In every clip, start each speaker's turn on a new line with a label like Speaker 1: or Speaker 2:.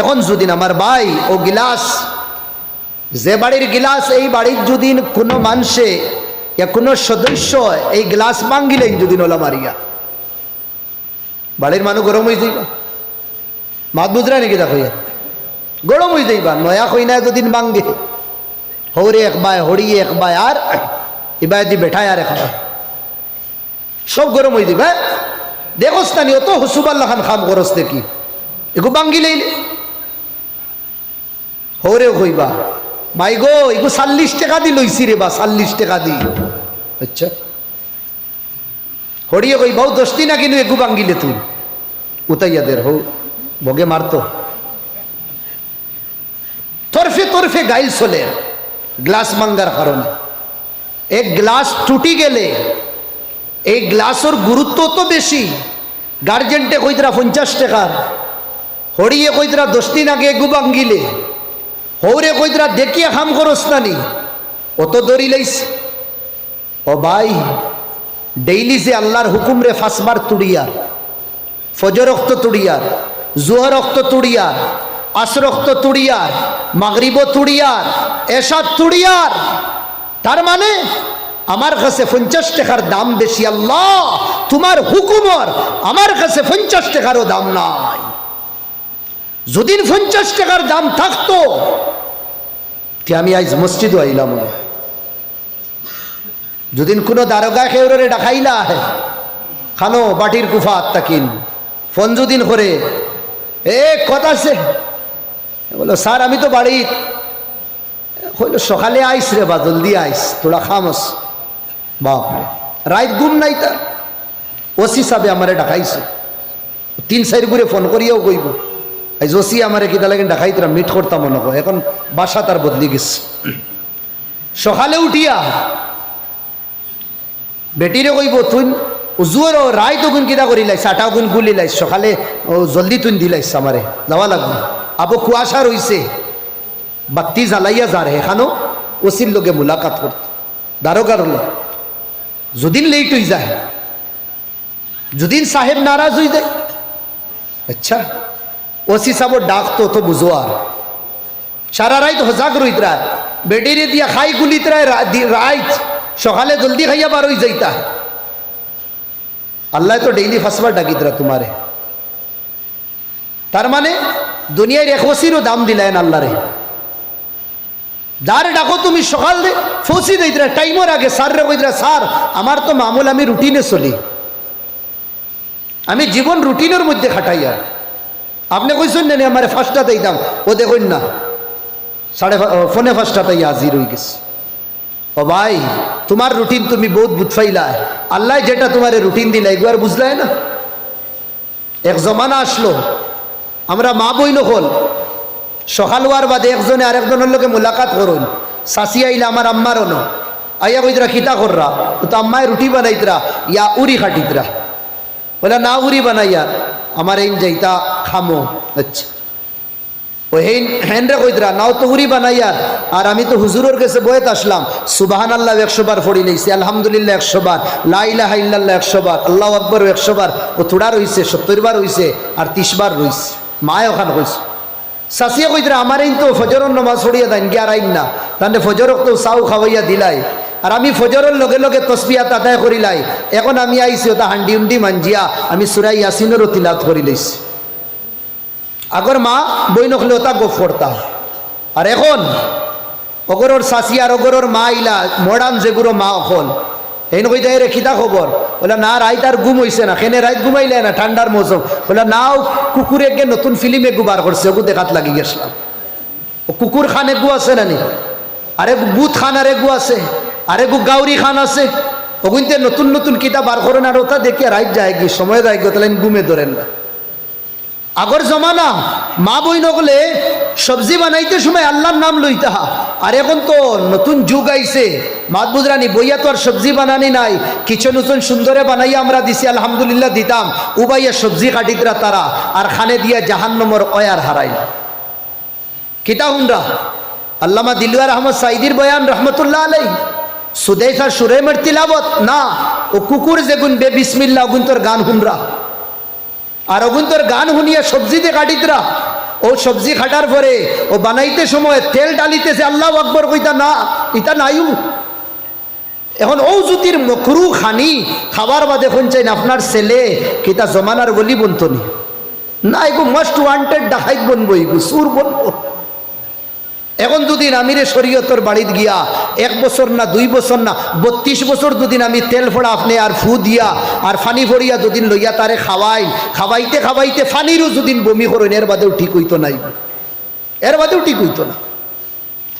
Speaker 1: এখন যদি আমার ভাই ও গিলাস, যে বাড়ির গিলাস, এই বাড়ির যদি কোনো মানুষে কোনো সদস্য এই গ্লাস ভাঙ্গিলেন যদি নলা মারিয়া, বাড়ির মানুষ গরম হয়ে যাইবা। মাত বুঝরা নাকি দেখো? গরম হয়ে যাইবা, নয়া কই না দুদিন ভাঙ্গে। হৌরে এক বায় হড়ি এক বায় আর ইবায় দি বেঠায় আর বায়। সব গরম হয়ে দিবা দেখোস না অত হসুবাল্লা খান খাম করস দেখি। এগু বাঙ্গিলেই হরে কইবা ভাই গো, এগু চাল্লিশ টাকা দি লইছি রে বা, চাল্লিশ টাকা দি। আচ্ছা। হরিয়ে কইবাও দোস্তি না কিন্তু এগু বাঙ্গিলে তুই। উতাইয়া দের হো বগে মারতো তরফে তরফে গাইল চলে, গ্লাস মাঙ্গার কারণে। এক গ্লাস টুটি গেলে, এই গ্লাসের গুরুত্ব তো বেশি। গার্জেন্টে কইতরা পঞ্চাশ টাকার। হরিয়ে কইতরা দশ দিন আগে এগু বাঙ্গিলে হৌরে কইতরা দেখিয়া খাম করস নানি। অত দড়ি লাইস ও ভাই, ডেইলি যে আল্লাহর হুকুম রে ফাঁসবার তুড়িয়ার ফজর রক্ত তুড়িয়ার জুহর রক্ত তুড়িয়ার আসরক্ত তুড়িয়ার মাগরিব তুড়িয়ার এসাদ তুড়িয়ার তার মানে আমার কাছে পঞ্চাশ টাকার দাম বেশি আল্লাহ, তোমার হুকুমর আমার কাছে পঞ্চাশ টাকারও দাম নাই। যদি পঞ্চাশ টাকার দাম থাকতো তে আমি আজ মসজিদ আইলাম না। যদি কোনো দারোগা খেউরে ডাকাইলা আহে। খানো বাটির কুফা আত্মাকিন। ফোন যদিন করে, এ, কথা আছে? বলো, স্যার, আমি তো বাড়ি হইল সকালে আইস রে বা, জলদি আইস, তোরা খামস। বাপরে রাত গুম নাই তা ওসি সাবে আমারে ডাকাইছে। তিন চারি ঘুরে ফোন করিয়াও কইব। এই জসি আমারে কিতা লাগে ডাকাই তোরা মিট করতাম মনে এখন বাসা তার বদলি গেছে। সকালে উঠিয়া বেটিরে কইব, তুই উজুর ও রায় তো গুণ কিতা করি লাইস আটা গুণ গুলি লাইস সকালে ও জলদি তুই দিলাইস আমারে। যাওয়া লাগবে। আবো কুয়াশা রইছে। বাত্তি জ্বালাইয়া যার এখানো ওসির লোকে মুলাকাত করত। দারোগার লোক যদিন লেট হয়ে যায়, যদিন সাহেব নারাজ হয়ে যায়। আচ্ছা। ওসি সাহেব ডাক তো তো বুঝো আর সারা রাত হজাক রইত রায় বেটিরে দিয়া খাই গুলিত রায় রাইত। সকালে জলদি খাইয়া বার হয়ে যাইতা। আল্লাহ তো ডেইলি ফাঁসবার ডাকিত রা তোমারে। তার মানে দুনিয়ার এক ওসিরও দাম দিলেন আল্লাহরে। যার ডাকো তুমি সকাল রে ফসি দিতরা টাইমের আগে স্যার রে কইতরা স্যার আমার তো মামুল আমি রুটিনে চলি। আমি জীবন রুটিনের মধ্যে খাটাই আর। আপনি কইছেন না আমার ফার্স্টটা দিতাম ও দেখুন না, সাড়ে ফোনে ফার্স্টটা তাই হাজির হয়ে গেছে। ও ভাই, তোমার রুটিন তুমি বহুত বুঝফাইলা। আল্লাহ যেটা তোমার রুটিন দিলা, এগুলো আর বুঝলাই না। এক জমানা আসলো, আমরা মা বই নকল সকাল হওয়ার বাদে একজনে আরেকজনের লোকে মোলাকাত করুন। সাসি আইলা আমার আম্মারও ন আইয়া কইতরা খিতা কররা তো আম্মায় রুটি বানাইতরা ইয়া উরি খাটিতরা বলে না উরি বানাইয়া। আমার এই যাইতা খামো আচ্ছা। ও হেন কইতরা নাও তো উরি বানাইয়া আর। আমি তো হুজুরের কাছে বয়েত আসলাম সুবাহান আল্লাহ ফড়ি আলহামদুলিল্লাহ একশো বার লাইলা হাইল্লাহ একশো আল্লাহ আকবর একশো বার, ও থোড়া রইছে, সত্তর বার আর তিস বার রইছে। মায় ওখান কইছে, সাসিয়া কইতরা আমার এই তো ফজরের নমাজ পড়িয়া দেন গিয়ার আইন না। তাহলে ফজরক তো চাউ খাওয়াইয়া দিলাই। আর আমি ফজরের লগে লগে তসবিয়াত আদায় করিলাই এখন আমি আইছি, ওটা হান্ডি উন্ডি মাঞ্জিয়া, আমি সুরাই ইয়াসিনেরও তিলাত করি লইছি আগর মা বই নখলে ওটা গোফ করতাম আর এখন, অগরর সাসি আর অগরর মা ইলা মডার্ন যেগুলো মা অকল। এই নকই যাই রে খিতা খবর বলে, না, রাইত আর ঘুম হইছে না। খেনে রাইত ঘুমাইলে না ঠান্ডার মৌসুম? বলে, নাও, কুকুরে গে নতুন ফিল্মে এগু বার করছে ওগু দেখাত লাগি গেছিলাম কুকুর খান এগু আছে না নানি আরে বুথ খান আর এগু আছে। আরে গু গাউরি খান আছে। ওগুনতে নতুন নতুন কিতা বার করেন আর ওটা দেখে রাইত যায় কি, সময় যায় গো তাহলে ঘুমে ধরেন না। আগর জমানা মা বই নগলে সবজি বানাইতে সময় আল্লাহর নাম লইতা আর এখন তো নতুন যুগ আইছে। মাত বুজরানি, বইয়া তো আর সবজি বানানি নাই। কিছু নতুন সুন্দরে বানাইয়া আমরা দিছি, আলহামদুলিল্লাহ দিতাম। উবাইয়া সবজি কাটিতরা তারা, আর খানে দিয়া জাহান জাহান্নমর অয়ার হারাইলা। কিতা হুনরা? আল্লামা দিলওয়ার আহমদ সাইদির বয়ান, রহমতুল্লাহ আলাই সুদেশা সুরেমের তিলাবত না। ও কুকুর যেগুন বে বিসমিল্লা ওগুন তোর গান হুনরা আর অগুন তোর গান শুনিয়া সবজিতে কাটিতরা। ও সবজি খাটার পরে ও বানাইতে সময় তেল ডালিতেছে, আল্লাহ আকবর কইতা, না ইটা নাইও এখন ও জুতির মকরু খানি খাবার বাদে চাই আপনার ছেলে কিতা জমানার বলি বনতো না? এগো মোস্ট ওয়ান্টেড ডাকাইত বনবো, এগো, সুর বনবো। এখন দুদিন আমিরে শরীয়তর বাড়িত গিয়া এক বছর না দুই বছর না বত্রিশ বছর দুদিন আমি তেল ফোড়া আপনি আর ফু দিয়া আর ফানি ভরিয়া দুদিন লইয়া তারে খাওয়াই খাওয়াইতে খাওয়াইতে ফানিরও দুদিন বমি করেন এর বাদেও ঠিক হইতো নাই। এর বাদেও ঠিক হইতো না।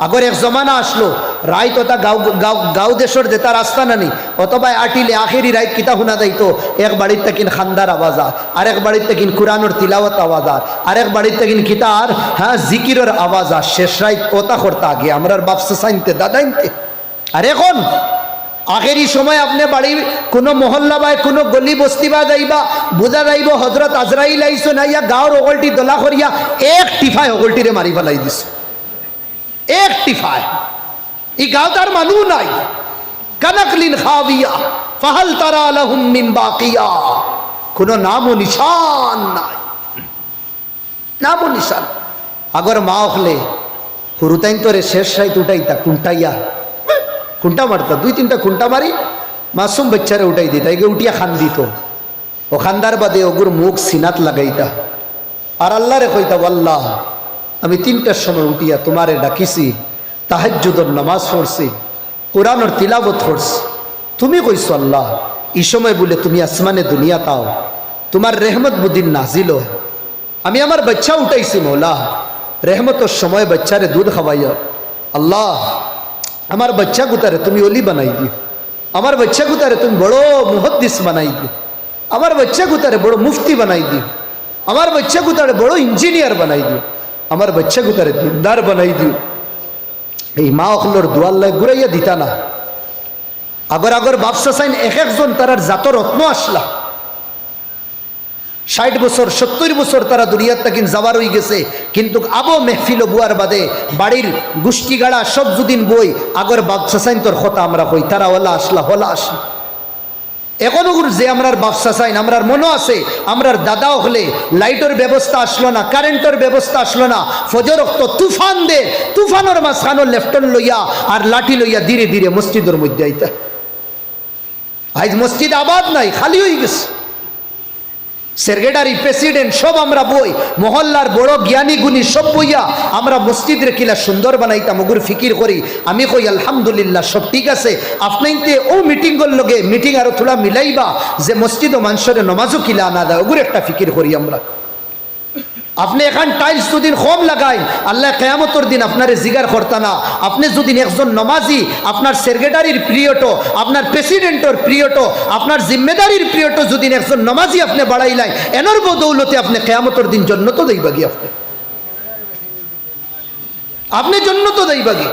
Speaker 1: আগর এক জমানা আসলো রায় তথা গাঁও গাঁও গাঁও দেশের যেটা রাস্তা নানি অথবা আটিলে আখেরি রায় কিতা শুনা যাইতো, এক বাড়ির তাকিন খান্দার আওয়াজ আর আরেক বাড়ির তাকিন কুরানোর তিলাওয়াত আওয়াজ আর আরেক বাড়ির তাকিন কিতার হ্যাঁ জিকিরের আর শেষ রায় ওতা করতা আগে, আমরার বাপসা সাইনতে দাদাইনতে আর এখন, আখেরি সময় আপনি বাড়ির কোনো মহল্লা বা কোনো গলি বস্তি বা যাইবা, বুঝা যাইব হজরত আজরাইল আইসো না ইয়া গাঁৱৰ অগলটি দলা করিয়া এক টিফাই অগলটিরে মারি ফেলাই দিছে। এক টিফায় এই গাঁওতার মানুষ নাই। কানাকলিন খাবিয়া ফাহাল তারা আলাহুম মিন বাকিয়া। কোনো নাম ও নিশান নাই। নাম ও নিশান। আগর মা হলে হুরুতাইন তোরে শেষ সাইত উঠাইতা, কুন্টাইয়া। কুন্টা মারতা, দুই তিনটা কুন্টা মারি, মাসুম বাচ্চারে উঠাই দিতা, এগে উঠিয়া খান দিত। ও খান্দার বাদে ওগুর মুখ সিনাত লাগাইতা। আর আল্লাহরে কইতা আল্লাহ আমি তিনটার সময় উঠিয়া তোমারে ডাকিছি, তাহাজ্জুদর নামাজ পড়ছি, কোরআনর তিলাবত করছি তুমি কইছো, আল্লাহ, এই সময় বলে তুমি আসমানে দুনিয়া তাও তোমার রেহমত বুদ্দিন নাজিল আমি আমার বাচ্চা উঠাইছি, মৌলা, রেহমতর সময় বাচ্চারে দুধ খাওয়াইয়া। আল্লাহ, আমার বাচ্চা গুতারে তুমি অলি বানাই দিও। আমার বাচ্চা গুতারে তুমি বড় মুহদ্দিস বানাই দিও। আমার বাচ্চা গুতারে বড় মুফতি বানাই দিও। আমার বাচ্চা গুতারে বড় ইঞ্জিনিয়ার বানাই দিও। আমার বাচ্চা গুতারে দিনদার বানাই দিও। এই মা অখলোর দুয়াল্লায় ঘুরাইয়া দিতা না। আগর আগর বাপসা সাইন এক একজন তারার জাত রত্ন আসলা ষাট বছর সত্তর বছর তারা দুনিয়ার তাকিন যাবার হয়ে গেছে। কিন্তু আবো মেহফিল বুয়ার বাদে বাড়ির গোষ্ঠী গাড়া সব যদিন বই আগর বাপসা সাইন তোর কথা আমরা কই তারা হলা আসলা হলা আসলা এখনও যে আমরার ব্যবসা না, আমরার মনে আছে, আমরার দাদাও হলে লাইটের ব্যবস্থা আসলো না, কারেন্টের ব্যবস্থা আসলো না ফজর রক্ত তুফান দে, তুফানোর মাঝখানো লেফটন লইয়া আর লাঠি লইয়া ধীরে ধীরে মসজিদের মধ্যে আইতা। আজ মসজিদ আবাদ নাই, খালি হয়ে গেছে। সেক্রেটারি প্রেসিডেন্ট সব আমরা বই, মহল্লার বড় জ্ঞানী গুণী সব বইয়া আমরা মসজিদের কিলা সুন্দর বানাইতাম, ওগুর ফিকির করি। আমি কই, আলহামদুলিল্লাহ, সব ঠিক আছে। আপনাইতে ও মিটিং লগে মিটিং আরও থোড়া মিলাইবা, যে মসজিদ ও মানুষের নমাজও কিলা না দেয়, ওগুর একটা ফিকির করি আমরা। আপনি এখান টাইলস দুদিন কম লাগাই, আল্লাহ কেয়ামতর দিন আপনারে জিগার করতা না। আপনি যদি একজন নমাজি, আপনার সেক্রেটারির প্রিয়টো, আপনার প্রেসিডেন্টর প্রিয়টো, আপনার জিম্মেদারির প্রিয়টো যদি একজন নমাজি আপনি বাড়াই বাড়াইলাই, এনর বদৌলতে আপনি কেয়ামতর দিন জন্য তো দেইবাগি আপনি। আপনি জন্য তো দেইবাগি।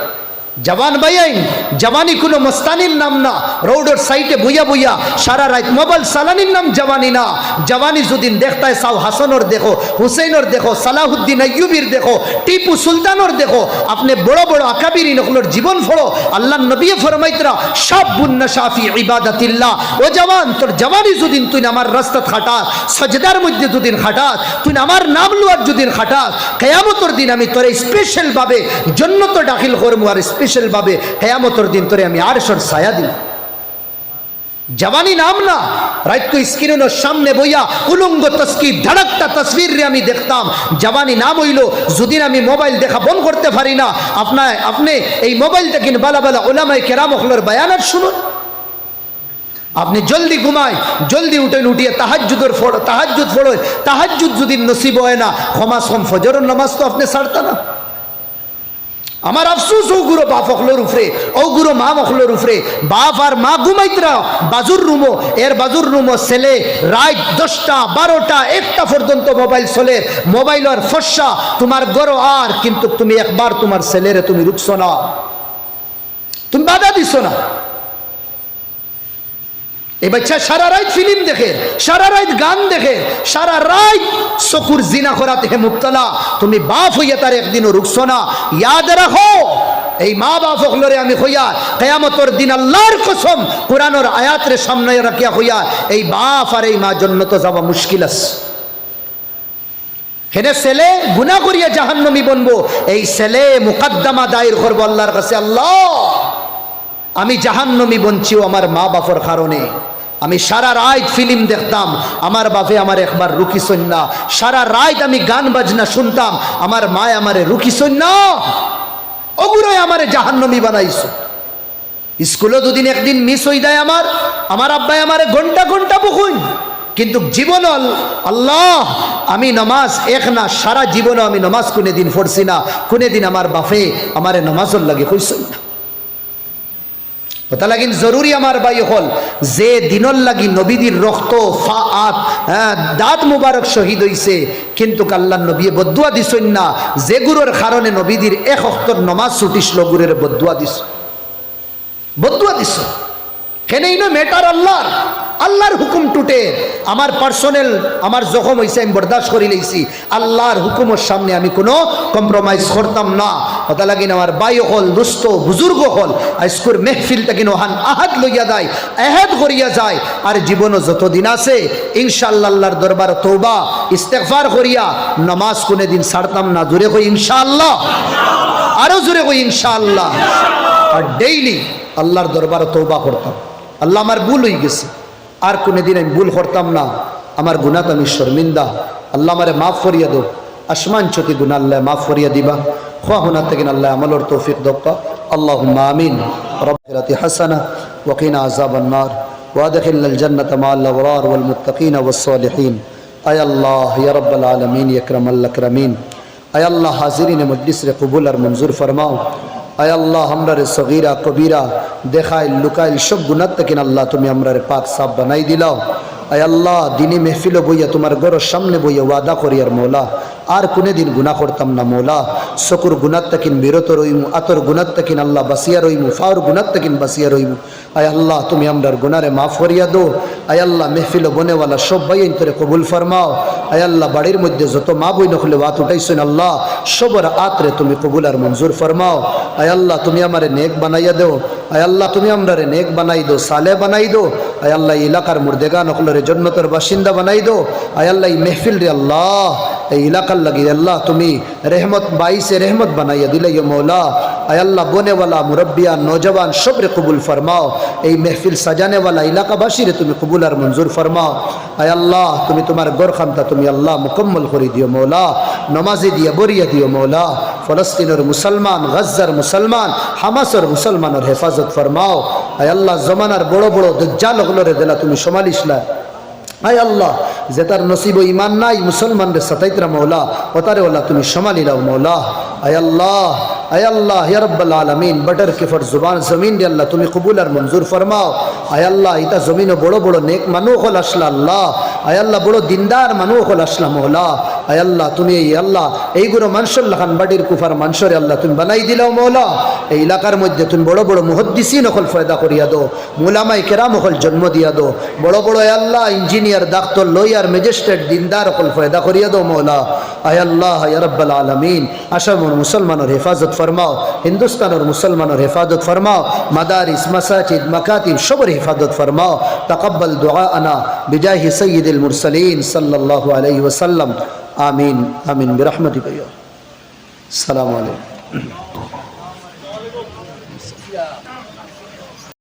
Speaker 1: জবান বাইয়াইন জবানি কোনো মস্তানির নাম না। রোডের সাইডে বইয়া বইয়া সারা রাত মোবাইল সালানির নাম জবানি না। জবানি যদিন দেখতায় সাউ হাসানোর দেখো, হুসেইনর দেখো, সালাহুদ্দিন আইয়ুবির দেখো, টিপু সুলতানোর দেখো। আপনি বড় বড় আকাবিরি নকলোর জীবন ফড়ো। আল্লাহ নবী ফরমাইতরা সব বুন্না শাফি ইবাদাতিল্লাহ। ও জওয়ান, তোর জওয়ানি যদিন তুই আমার রাস্তা খাটাস, সজদার মধ্যে দুদিন খাটাস, তুই আমার নাম লুয়ার যদিন খাটাস। কেয়ামতর দিন আমি তোরে স্পেশাল ভাবে জন্নত দাখিল করব আর স্পেশাল ভাবে কেয়ামতর দিন তোরে আমি আরশর ছায়া দিই জবানি নাম না রাইতো স্ক্রিনের সামনে বইয়া উলঙ্গ তস্কির ধাড়াক্তা তসবির রে আমি দেখতাম। জবানি নাম হইল, যদিন আমি মোবাইল দেখা বন্ধ করতে পারি না আপনার আপনি এই মোবাইলটা কিন বালা বালা ওলামাই কেরাম হলর বায়ানার শুনুন। আপনি জলদি ঘুমায়, জলদি উঠেন, উঠিয়ে তাহাজুদের ফোড় তাহাজুদ ফোড়ো তাহাজুদ যদি নসিব হয় না ক্ষমাস ফজরের নামাজ তো আপনি ছাড়তা না। আমার আফসুস, ও গুরু বাপ অখলোর উফরে গুরু মা অখলোর উফরে বাপ আর মা ঘুমাইতরা বাজুর রুমো, এর বাজুর রুমো ছেলে, রাত দশটা, বারোটা, একটা পর্যন্ত মোবাইল চলে, মোবাইল আর ফসা, তোমার গরো আর, কিন্তু তুমি একবার তোমার ছেলেরে তুমি রুকছো না। তুমি বাধা দিছ না। এই বাচ্চা সারা রাত ফিল্ম দেখে, সারা রাত গান দেখে, সারা রাত চকুর জিনা করাতে হে মুক্তলা। তুমি বাপ হইয়া তার একদিনও রুকছো না। ইয়াদ রাখো, এই মা বাপ হকলরে আমি হইয়া কেয়ামতর দিন আল্লাহর কসম কোরআনর আয়াতরে সামনে রাখিয়া হইয়া এই বাপ আর এই মা জন্য তো যাওয়া মুশকিল আছে। হেনে ছেলে গুণা করিয়া জাহান্নমি বনবো, এই ছেলে মুকাদ্দামা দায়ের করব আল্লাহর কাছে, আল্লাহ। আমি জাহান্নমি বনছিও আমার মা বাপর কারণে। আমি সারা রাত ফিল্ম দেখতাম, আমার বাপে আমার একবার রুকি সন্না সারা রাত আমি গান বাজনা শুনতাম, আমার মায় আমারে রুকি সন্না ওগুলোই আমারে জাহান্নমি বানাইছো। স্কুলে দুদিন একদিন মিস হয়ে যায় আমার আমার আব্বাই আমারে ঘণ্টা ঘণ্টা বকুন। কিন্তু জীবন আল্লাহ, আমি নমাজ এক না, সারা জীবনও আমি নমাজ কোনে দিন পড়ছি না। কোনে দিন আমার বাপে আমারে নমাজর লাগে কইসই না। কথা লাগিন জরুরি আমার বাই হল যে দিনর লাগি নবীদের রক্ত ফা আত হ্যাঁ, দাঁত মুবারক শহীদ হইছে কিন্তু কাল্লার নবী বদুয়া দিছই না। যে গুরুর কারণে নবীদের এক অক্তর নমাজ ছুটিছিল গুরের বদুয়া দিছ। বদুয়া দিছ। কেনেই না মেটার আল্লাহর। আল্লাহর হুকুম টুটে। আমার পার্সোনাল আমার জখম হয়েছে আমি বরদাস্ত করে লইছি। আল্লাহর হুকুমের সামনে আমি কোনো কম্প্রোমাইজ করতাম না। কথা লাগিন আমার বাই হল, দুস্থ, বুজুর্গ হল আইস্কুর মেহফিল তাকিন ওহান আহাদ লইয়া দেয় এহেদ করিয়া যায়। আর জীবনও যতদিন আছে, ইনশাআল্লাহ আল্লাহর দরবার তৌবা ইস্তেগফার করিয়া নমাজ কোনে দিন ছাড়তাম না। জোরে কই ইনশাআল্লাহ? আরও জোরে কই ইনশাআল্লাহ? আর ডেইলি আল্লাহর দরবার তৌবা করতাম। আল্লাহ আমার ভুল হয়ে গেছে। আর কোনো দিন আমি ভুল করতাম না আমার গুণাত আমি শর্মিন্দা আল্লাহ আমারে মাফ করিয়া দো আসমান চতি গুণা আল্লাহ মাফ করিয়া দিবা খোয়া হুনার থেকে আল্লাহ আমলর তৌফিক দক্কা আল্লাহ আমিন রব্বিরাতি হাসানা ওয়াকিনা আযাব النار وادخلنا الجنة مع الأبرار والمتقين والصالحين أي الله يا رب العالمين يا أكرم الأكرمين أي الله حاضرين مجلس রে কবুল আর মঞ্জুর ফরমাও আয় আল্লাহ আমরা রে সগীরা, কবিরা, দেখাইল, লুকাইল, সব গুণাত থেকে আল্লাহ, তুমি আমরারে পাক সাপ বানাই দিলাও। আয় আল্লাহ, দিনে মেহফিল বইয়া তোমার ঘরের সামনে বইয়া ওয়াদা করিয়ার মৌলা। আর কোনে দিন গুণা করতাম না, মৌলা। শকুর গুণাত তাকিন, বিরত রইমু, আতর গুণাত তাকিন, আল্লাহ বাসিয়া রইমু ফাউর গুণাত তাকিন বাসিয়া রইমু। আয় আল্লাহ, তুমি আমরার গুনারে মাফ করিয়া দো আয় আল্লাহ, মেহফিল বনেওয়ালা সব ভাই তোরে কবুল ফরমাও। আয় আল্লাহ, বাড়ির মধ্যে যত মা বই নখলে বাত উঠাইছেন আল্লাহ, সবর আতরে তুমি কবুল আর মঞ্জুর ফরমাও। আয় আল্লাহ, তুমি আমারে নেক বানাইয়া দেও। আয় আল্লাহ, তুমি আমরারে নেক বানাই দো সালে বানাই দো আয় আল্লাহ এলাকার মুর্দেগা নকলরে জন্নতের বাসিন্দা বানাই দো আয় আল্লাহ মেহফিল রে আল্লাহ এই এলাকার লাগি, আল্লাহ তুমি রেহমত বাইসে রেহমত বানাইয়া দিলে মৌলা। আয় আল্লাহ, বনেওয়ালা, মুরব্বিয়া নৌজওয়ান সবরে কবুল ফরমাও। এই মেহফিল সাজানেওয়ালা এলাকাবাসীরে তুমি কবুল আর মঞ্জুর ফরমাও। আয় আল্লাহ, তুমি তোমার গোরখানটা তুমি আল্লাহ মুকম্মল করে দিও মৌলা। নমাজি দিয়া বরিয়া দিও মৌলা। ফলস্তিনের মুসলমান, গজ্জার মুসলমান, হামাসর মুসলমানের হেফাজত ফরমাও। আয় আল্লাহ, জমানার বড় বড় দজ্জালগুলোরে দিলা তুমি সমালিসলা হাই আল্লাহ, যে তার নসিব ইমান নাই, মুসলমানদের সাতাইতরা মৌলা, ও তারে ওলা তুমি সমালি রাও মৌলা। আয় আল্লাহ আয় আল্লাহ ইয়ারব্বাল আলমিন, বটার কিফর জুবান, জমিন রে আল্লাহ তুমি কবুল আর মঞ্জুর ফরমাও। আয় আল্লাহ, ইতা জমিনও বড় বড় নেক মানুষ হল আসলা আল্লাহ। আয় আল্লাহ, বড় দিনদার মানুষ হল আসলা মৌলা। আল্লাহ, তুমি এই আল্লাহ এইগুলো মানুষের লাখান বাড়ির কুফার মানুষরে আল্লাহ, তুমি বানাই দিলাও মৌলা। এই এলাকার মধ্যে তুমি বড় বড় মুহদ্দিসিন অকল ফয়দা করিয়া দো মুলামাই কেরাম অকল জন্ম দিয়া দো বড় বড় আল্লাহ, ইঞ্জিনিয়ার, ডাক্তার, লয়ার, ম্যাজিস্ট্রেট, দিনদার অকল ফয়দা করিয়া দো মৌলা। আয় আল্লাহ রব্বাল আলমিন, আসামর মুসলমানের হেফাজত ফরমাও, হিন্দুস্তানের মুসলমানের হেফাজত ফরমাও, মাদারিস, মাসাজিদ, মাকাতিব, সবর হেফাজত ফরমাও। তাকাব্বাল দুআআনা, বিজাহি সাইয়্যিদিল মুরসালিন সাল্লাল্লাহু আলাইহি ওয়াসাল্লাম। আমিন আমিন বিরহমাতিকা ইয়া সালামু আলাইকুম